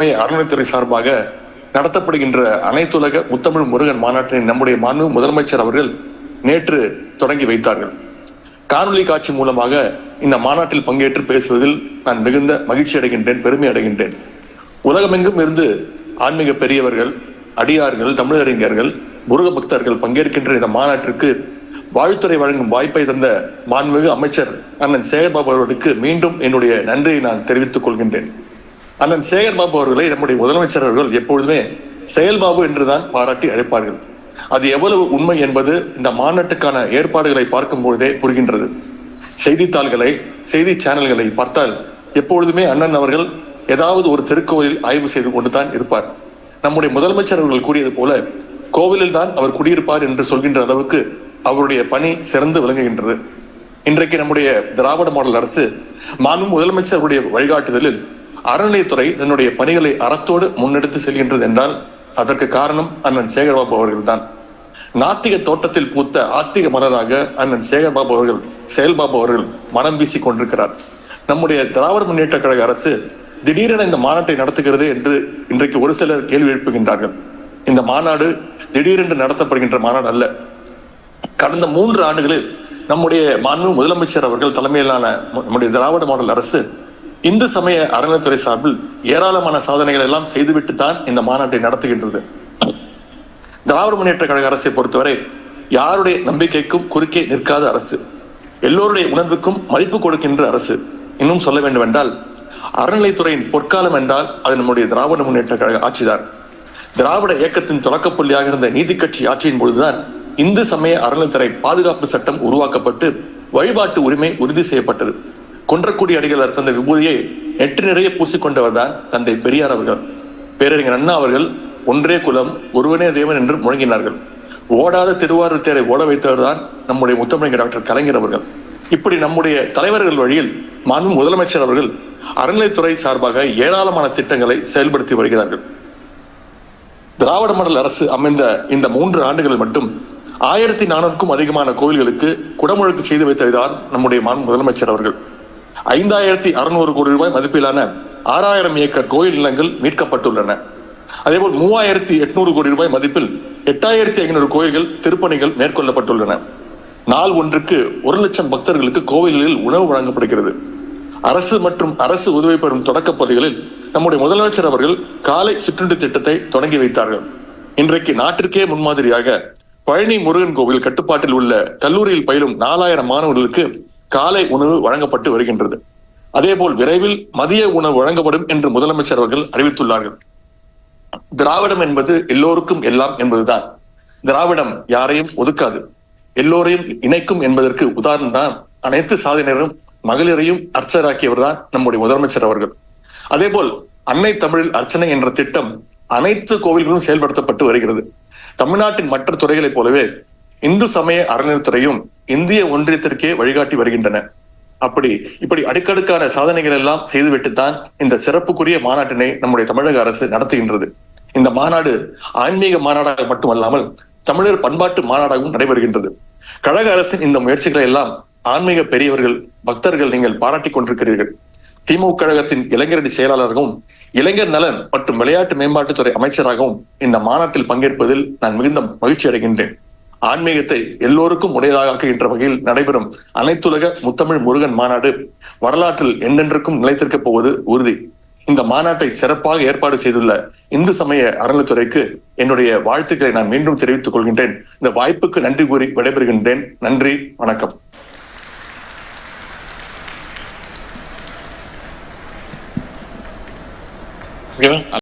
அறநிலைத்துறை சார்பாக நடத்தப்படுகின்ற அனைத்துலக முத்தமிழ் முருகன் மாநாட்டினை நம்முடைய மாண்பு முதலமைச்சர் அவர்கள் நேற்று தொடங்கி வைத்தார்கள். காணொலி காட்சி மூலமாக இந்த மாநாட்டில் பங்கேற்று பேசுவதில் நான் மிகுந்த மகிழ்ச்சி அடைகின்றேன் பெருமை அடைகின்றேன். உலகமெங்கும் இருந்து ஆன்மீக பெரியவர்கள் அடியார்கள் தமிழறிஞர்கள் முருக பக்தர்கள் பங்கேற்கின்ற இந்த மாநாட்டிற்கு வாழ்த்துறை வழங்கும் வாய்ப்பை தந்த மாண்புமிகு அமைச்சர் அண்ணன் சேகர்பாபு அவர்களுக்கு மீண்டும் என்னுடைய நன்றியை நான் தெரிவித்துக் கொள்கின்றேன். அண்ணன் சேகர் பாபு அவர்களை நம்முடைய முதலமைச்சர் அவர்கள் எப்பொழுதுமே செயல்பாபு என்றுதான் பாராட்டி அழைப்பார்கள். அது எவ்வளவு உண்மை என்பது இந்த மாநாட்டுக்கான ஏற்பாடுகளை பார்க்கும் பொழுதே புரிகின்றது. செய்தித்தாள்களை செய்தி சேனல்களை பார்த்தால் எப்பொழுதுமே அண்ணன் அவர்கள் ஏதாவது ஒரு திருக்கோயிலில் ஆய்வு செய்து கொண்டுதான் இருப்பார். நம்முடைய முதலமைச்சர் அவர்கள் கூறியது போல கோவிலில் தான் அவர் குடியிருப்பார் என்று சொல்கின்ற அளவுக்கு அவருடைய பணி சிறந்து விளங்குகின்றது. இன்றைக்கு நம்முடைய திராவிட மாடல் அரசு மாண்பு முதலமைச்சருடைய வழிகாட்டுதலில் அறநிலையத்துறை தன்னுடைய பணிகளை அறத்தோடு முன்னெடுத்து செல்கின்றது என்றால் அதற்கு காரணம் அண்ணன் சேகர்பாபு அவர்கள்தான். நாத்திக தோட்டத்தில் பூத்த ஆத்திக மலராக அண்ணன் சேகர்பாபு அவர்கள் செயல்பாபு அவர்கள் மனம் வீசி கொண்டிருக்கிறார். நம்முடைய திராவிட முன்னேற்ற கழக அரசு திடீரென இந்த மாநாட்டை நடத்துகிறது என்று இன்றைக்கு ஒரு சிலர் கேள்வி எழுப்புகின்றார்கள். இந்த மாநாடு திடீரென்று நடத்தப்படுகின்ற மாநாடு அல்ல. கடந்த மூன்று ஆண்டுகளில் நம்முடைய மாண்பு முதலமைச்சர் அவர்கள் தலைமையிலான நம்முடைய திராவிட மாடல் அரசு இந்து சமய அறநிலைத்துறை சார்பில் ஏராளமான சாதனைகள் எல்லாம் செய்துவிட்டு தான் இந்த மாநாட்டை நடத்துகின்றது. திராவிட முன்னேற்ற கழக அரசை பொறுத்தவரை யாருடைய நம்பிக்கைக்கும் குறுக்கே நிற்காத அரசு எல்லோருடைய உணர்வுக்கும் மதிப்பு கொடுக்கின்ற அரசு. இன்னும் சொல்ல வேண்டும் என்றால் அறநிலைத்துறையின் பொற்காலம் என்றால் அது நம்முடைய திராவிட முன்னேற்ற கழக ஆட்சிதான். திராவிட இயக்கத்தின் தொடக்கப்புள்ளியாக இருந்த நீதி கட்சி ஆட்சியின் பொழுதுதான் இந்து சமய அறநிலைத்துறை பாதுகாப்பு சட்டம் உருவாக்கப்பட்டு வழிபாட்டு உரிமை உறுதி செய்யப்பட்டது. குன்றக்குடி அடிகள் தந்த விபூதியை நெற்றி நிறைய பூசிக்கொண்டவர் தான் தந்தை பெரியார் அவர்கள். பேரறிஞர் அண்ணா அவர்கள் ஒன்றே குலம் ஒருவனே தேவன் என்று முழங்கினார்கள். ஓடாத திருவாரூர் தேரை ஓட வைத்தவர் தான் நம்முடைய முத்தமிழர் டாக்டர் கலைஞர் அவர்கள். இப்படி நம்முடைய தலைவர்கள் வழியில் மாண்பு முதலமைச்சர் அவர்கள் அறநிலைத்துறை சார்பாக ஏராளமான திட்டங்களை செயல்படுத்தி வருகிறார்கள். திராவிட மண்டல அரசு அமைந்த இந்த மூன்று ஆண்டுகள் மட்டும் ஆயிரத்தி நானூறுக்கும் அதிகமான கோவில்களுக்கு குடமுழுக்கு செய்து வைத்ததுதான் நம்முடைய மாண்பு முதலமைச்சர் அவர்கள். ஐந்தாயிரத்தி அறுநூறு கோடி ரூபாய் மதிப்பிலான ஆறாயிரம் ஏக்கர் கோயில் நிலங்கள் மீட்கப்பட்டுள்ளன. அதேபோல் மூவாயிரத்தி எட்நூறு கோடி ரூபாய் மதிப்பில் எட்டாயிரத்தி ஐநூறு கோயில்கள் திருப்பணிகள் மேற்கொள்ளப்பட்டுள்ளன. நாள் ஒன்றுக்கு ஒரு லட்சம் பக்தர்களுக்கு கோவில்களில் உணவு வழங்கப்படுகிறது. அரசு மற்றும் அரசு உதவி பெறும் தொடக்கப் பள்ளிகளில் நம்முடைய முதலமைச்சர் அவர்கள் காலை சிற்றுண்டி திட்டத்தை தொடங்கி வைத்தார்கள். இன்றைக்கு நாட்டிற்கே முன்மாதிரியாக பழனி முருகன் கோவில் கட்டுப்பாட்டில் உள்ள கல்லூரியில் பயிலும் நாலாயிரம் மாணவர்களுக்கு காலை உணவு வழங்கப்பட்டு வருகின்றது. அதேபோல் விரைவில் மதிய உணவு வழங்கப்படும் என்று முதலமைச்சர் அவர்கள் அறிவித்துள்ளார்கள். திராவிடம் என்பது எல்லோருக்கும் எல்லாம் என்பதுதான். திராவிடம் யாரையும் ஒதுக்காது. எல்லோரையும் இணைக்கும் என்பதற்கு உதாரணம் தான் அனைத்து சாதனையரும் மகளிரையும் அர்ச்சராக்கியவர் தான் நம்முடைய முதலமைச்சர் அவர்கள். அதேபோல் அன்னை தமிழில் அர்ச்சனை என்ற திட்டம் அனைத்து கோவில்களும் செயல்படுத்தப்பட்டு வருகிறது. தமிழ்நாட்டின் மற்ற துறைகளைப் போலவே இந்து சமய அறநிலைத்துறையும் இந்திய ஒன்றியத்திற்கே வழிகாட்டி வருகின்றன. அப்படி இப்படி அடுக்கடுக்கான சாதனைகள் எல்லாம் செய்துவிட்டுத்தான் இந்த சிறப்புக்குரிய மாநாட்டினை நம்முடைய தமிழக அரசு நடத்துகின்றது. இந்த மாநாடு ஆன்மீக மாநாடாக மட்டுமல்லாமல் தமிழர் பண்பாட்டு மாநாடாகவும் நடைபெறுகின்றது. கழக அரசின் இந்த முயற்சிகளை எல்லாம் ஆன்மீக பெரியவர்கள் பக்தர்கள் நீங்கள் பாராட்டிக் கொண்டிருக்கிறீர்கள். திமுக கழகத்தின் இளைஞரணி செயலாளராகவும் இளைஞர் நலன் மற்றும் விளையாட்டு மேம்பாட்டுத்துறை அமைச்சராகவும் இந்த மாநாட்டில் பங்கேற்பதில் நான் மிகுந்த மகிழ்ச்சி அடைகின்றேன் ஆன்மீகத்தை எல்லோருக்கும் உடையதாகக்குகின்ற வகையில் நடைபெறும் அனைத்துலக முத்தமிழ் முருகன் மாநாடு வரலாற்றில் என்றென்றுக்கும் நிலைத்திருக்கப் போவது உறுதி. இந்த மாநாட்டை சிறப்பாக ஏற்பாடு செய்துள்ள இந்து சமய அறநிலைத்துறைக்கு என்னுடைய வாழ்த்துக்களை நான் மீண்டும் தெரிவித்துக் கொள்கின்றேன். இந்த வாய்ப்புக்கு நன்றி கூறி விடைபெறுகின்றேன். நன்றி வணக்கம்.